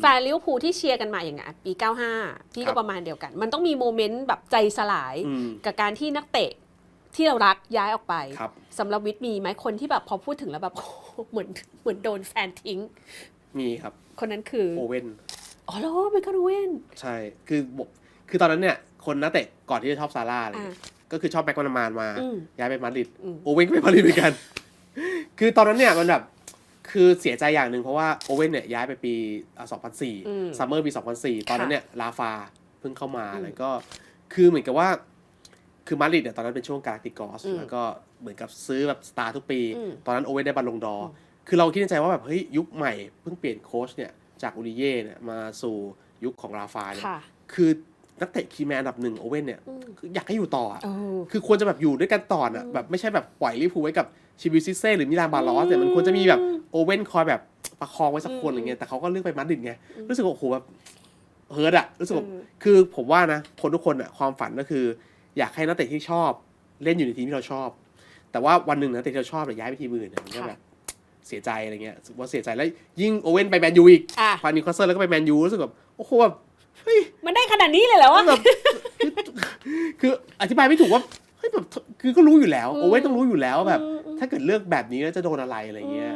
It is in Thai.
แฟนลิเวอร์พูลที่เชียร์กันมาอย่างเงี้ยปี 95พี่ครัก็บประมาณเดียวกัน มันต้องมีโมเมนต์แบบใจสลายอืมกับการที่นักเตะที่เรารักย้ายออกไปครับสำหรับวิทย์มีไหมคนที่แบบพอพูดถึงแล้วแบบเหมือนเหมือนโดนแฟนทิ้ง มีครับ คนนั้นคือโอเว่นอ๋อแล้วเมคอนเวนใช่คือบอกคือตอนนั้นเนี่ย คนนักเตะก่อนที่จะชอบซาร่าอะไรอ่าเงี้ยก็คือชอบแบ็กมานามานมาอืมย้ายไปมาดริดอืมโอเว่นก็ไปมาดริดเหมือนกัน คือตอนนั้นเนี่ยมันแบบ คือเสียใจอย่างหนึ่งเพราะว่าโอเว่นเนี่ยย้ายไปปีอะอืม2004 ซัมเมอร์ปี 2004 ตอนนั้นเนี่ยลาฟาเพิ่งเข้ามาอืมแล้วก็คือเหมือนกับว่า คือมาดริดเนี่ยตอนนั้นเป็นช่วงกาลาติกอสอืมแล้วก็เหมือนกับซื้อแบบสตาร์ทุกปีอืมตอนนั้นโอเว่นได้บอลลงดอร์อืมคือเราคิดในใจว่าแบบเฮ้ยยุคใหม่เพิ่งเปลี่ยนโค้ชเนี่ยจากอูริเย่เนี่ยมาสู่ยุคของลาฟาเนี่ยค่ะคือนักเตะคีย์แมนอันดับหนึ่งโอเว่นเนี่ยอืมคืออยากให้อยู่ต่ออะเออคือควรจะแบบอยู่ด้วยกันต่อน่ะอืมแบบไม่ใช่แบบปล่อยลิเวอร์พูลไว้กับชิบิซิเซ่หรือมิลานบาลอสเนี่ยมันควรจะมีแบบ โอเว่นคอยแบบประคองไว้สักคนอืมอะไรเงี้ยแต่เขาก็เลือกไปมาดริดไงอืมรู้สึกว่าโอ้โหแบบเฮิร์ตอะรู้สึกว่าอืมคือผมว่านะ คนทุกคนอะความฝันก็คือ อยากให้นักเตะที่ชอบ เล่นอยู่ในทีมที่เราชอบ แต่ว่าวันหนึ่งนักเตะที่เราชอบเนี่ยย้ายไปทีมอื่นเนี่ยมันก็แบบเสียใจอะไรเงี้ยรู้สึกว่าเสียใจแล้วยิ่งโอเว่นไปแมนยูอีกอะพานิวคาสเซิลแล้วก็ไปแมนยูรู้สึกแบบโอ้โหแบบเฮ้ยมันได้ขนาดนี้เลยเหรอวะแบบคือคืออธิบายไม่ถูกว่าเฮ้ยแบบคือก็รู้อยู่แล้วอืมโอเว่นต้องรู้อยู่แล้วว่าแบบอืมอืมถ้าเกิดเลือกแบบนี้แล้วจะโดนอะไรอะไรเงี้ย